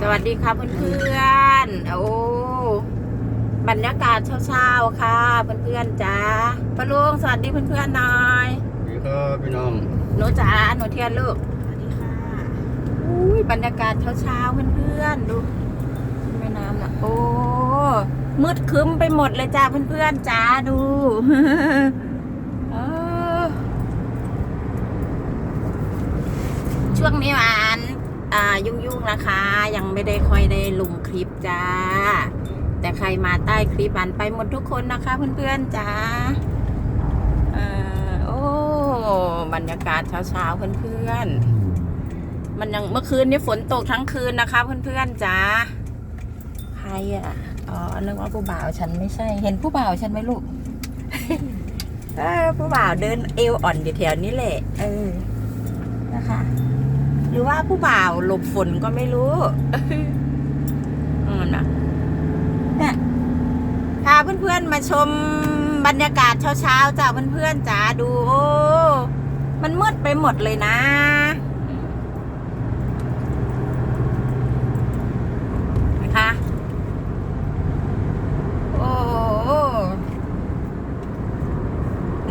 สวัสดีค่ะเพื่อนๆ โอ้บรรยากาศเช้าๆค่ะ เพื่อนๆจ้าปะลุงสวัสดีเพื่อนๆหน่อยสวัสดีครับพี่น้องหนูจ๋าหนูเทียนลูกสวัสดีค่ะอุ้ยบรรยากาศเช้าๆเพื่อนๆดูแม่น้ำน่ะโอ้มืดครึ้มไปหมดเลยจ้าเพื่อนๆจ้าดูเออช่วงนี้หวาน อ่ายุ่งๆนะคะ ยังไม่ได้ค่อยได้ลงคลิปจ้า แต่ใครมาใต้คลิปหวานไปหมดทุกคนนะคะ เพื่อนๆจ้าเอ่อโอ้บรรยากาศเช้าๆเพื่อนๆมันยังเมื่อคืนนี้ฝนตกทั้งคืนนะคะ เพื่อนๆจ้าใครอะอ๋อนึกว่าผู้บ่าวฉันไม่ใช่ เห็นผู้บ่าวฉันไหมลูกผู้บ่าวเดินเอวอ่อนอยู่แถวนี้แหละ เออ รือว่าผู้บ่าวหลบฝนก็ไม่รู้อืมนะเนี่ยพาเพื่อนๆมาชมบรรยากาศเช้าๆจ้าเพื่อนๆจ๋าดูโอ้มันมืดไปหมดเลยนะ นะคะโอ้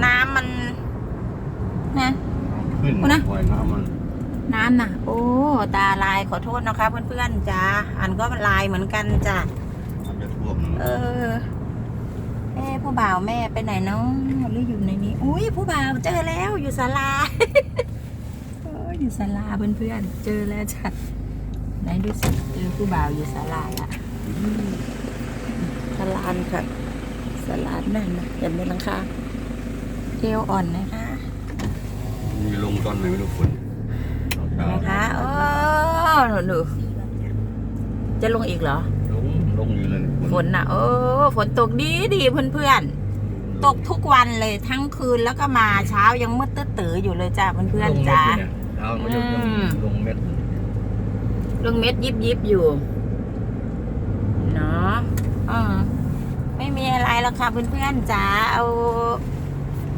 น้ำมันนะขึ้นเอานะปล่อยน้ำมัน น้ำน่ะโอ้ ตาลายขอโทษนะคะ เพื่อนๆจ้าอันก็ลายเหมือนกันจ้ะมันจะท่วมเออเอ้ผู้บ่าวแม่ไปไหนเนาะหรืออยู่ในนี้ อุ้ยผู้บ่าวเจอแล้วอยู่ศาลาเอออยู่ศาลาเพื่อนๆเจอแล้วจ้ะไหนดูสิเจอผู้บ่าวอยู่ศาลาละอืมศาลานค่ะศาลานนั่นนะเห็นไหมลังคาเอวอ่อนนะคะมีลงตอนไหนไม่รู้ฝนตอ นเห็นไหมเช้าคะโอ้หนูหนูจะลงอีกเหรอ ลงลงอยู่เลยฝนน่ะ โอ้ฝนตกดีดีเพื่อนๆ ตกทุกวันเลยทั้งคืนแล้วก็มาเช้ายังมืดตื้อๆอยู่เลยจ้าเพื่อนๆจ้าเช้ามันยังอืมลงเม็ดลงเม็ดยิบยิบๆอยู่เนาะอืมไม่มีอะไรหรอกค่ะเพื่อนๆจ๋าเอา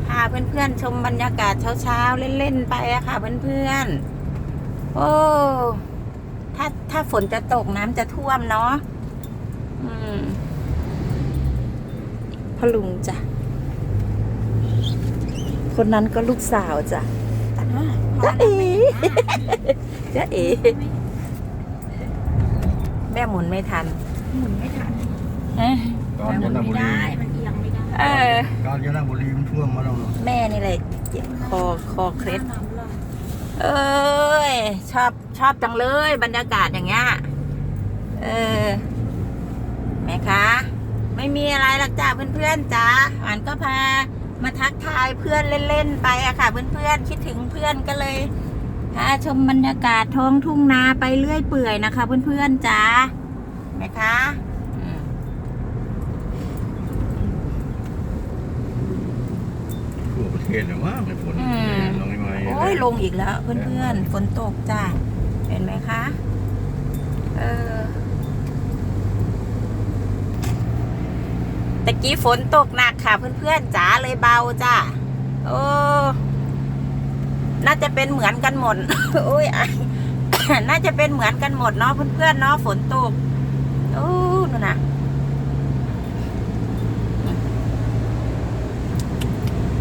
พาเพื่อนๆชมบรรยากาศเช้าๆเล่นๆไปอะค่ะเพื่อนๆ โอ้ถ้าถ้าฝนจะตกน้ำจะท่วมเนาะอืมพอลุงจ้ะ คนนั้นก็ลูกสาวจ้ะจ้ะเอ๋จ้ะเอ๋แม่หมุนไม่ทัน หมุนไม่ทันกาญจนไม่บุรีได้มันเอียงไม่ได้ เออกาญจนบุรีมันท่วมมาแล้วเนอะแม่นี่เลยเจ็บคอคอเคล็ดน้ำลาย เอ้ยชอบชอบจังเลย บรรยากาศอย่างเงี้ยเออแม่คะไม่มีอะไรหรอกจ้าเพื่อนๆจ้าอันก็พามาทักทายเพื่อนเล่นๆไปอะค่ะ เพื่อนๆคิดถึงเพื่อนก็เลยพาชมบรรยากาศท้องทุ่งนาไปเรื่อยเปื่อยนะคะ เพื่อนๆจ้าแม่คะอืมทั่วประเทศเลยว่าในฝนลงไม่ไหว โอ้ยลงอีกแล้ว เพื่อนๆฝนตกจ้าเห็นไหมคะเออตะกี้ฝนตกหนักค่ะ เพื่อนๆจ๋าเลยเบาจ้าโอ้น่าจะเป็นเหมือนกันหมดโอ้ยอายน่าจะเป็นเหมือนกันหมดเนาะเพื่อนๆเนาะฝนตกโอ้นู่นน่ะ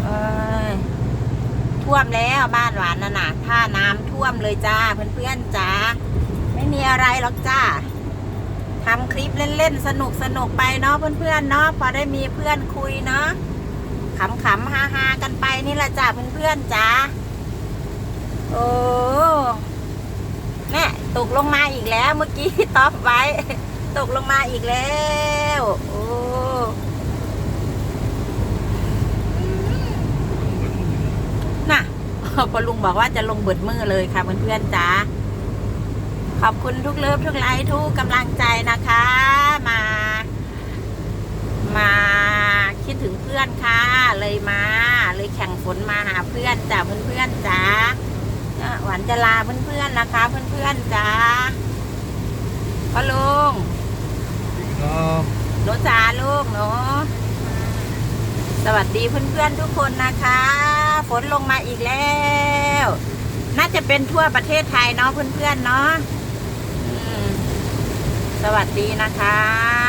เอ้ย ท่ วมแล้วบ้านหวานน่ะนะถ้าน้ำท่วมเลยจ้าเพื่อนๆจ้าไม่มีอะไรหรอกจ้าทำคลิปเล่นๆสนุกสนุกๆไปเนาะเพื่อนๆเนาะพอได้มีเพื่อนคุยเนาะขำๆฮาๆกันไปนี่แหละจ้าเพื่อนๆจ้าโอ้แม่ตกลงมาอีกแล้วเมื่อกี้ท็อปไว้ ตกลงมาอีกแล้ว โอ้ น่ะ พอลุงบอกว่าจะลงเบิดมือเลยค่ะเพื่อนๆจ้าขอบคุณทุกเลิฟทุกไลค์ทุกกำลังใจนะคะ มา มาคิดถึงเพื่อนค่ะ เลยมา เลยแข่งฝนมาหาเพื่อนจ้าเพื่อนๆจ้าอะหวานจะลาเพื่อนๆนะคะ เพื่อนๆจ้าพ่อลุงครับหนูจ๋าลูกหนูสวัสดีเพื่อนๆทุกคนนะคะ ฝนลงมาอีกแล้ว น่าจะเป็นทั่วประเทศไทยเนาะเพื่อนๆเนาะสวัสดีนะคะ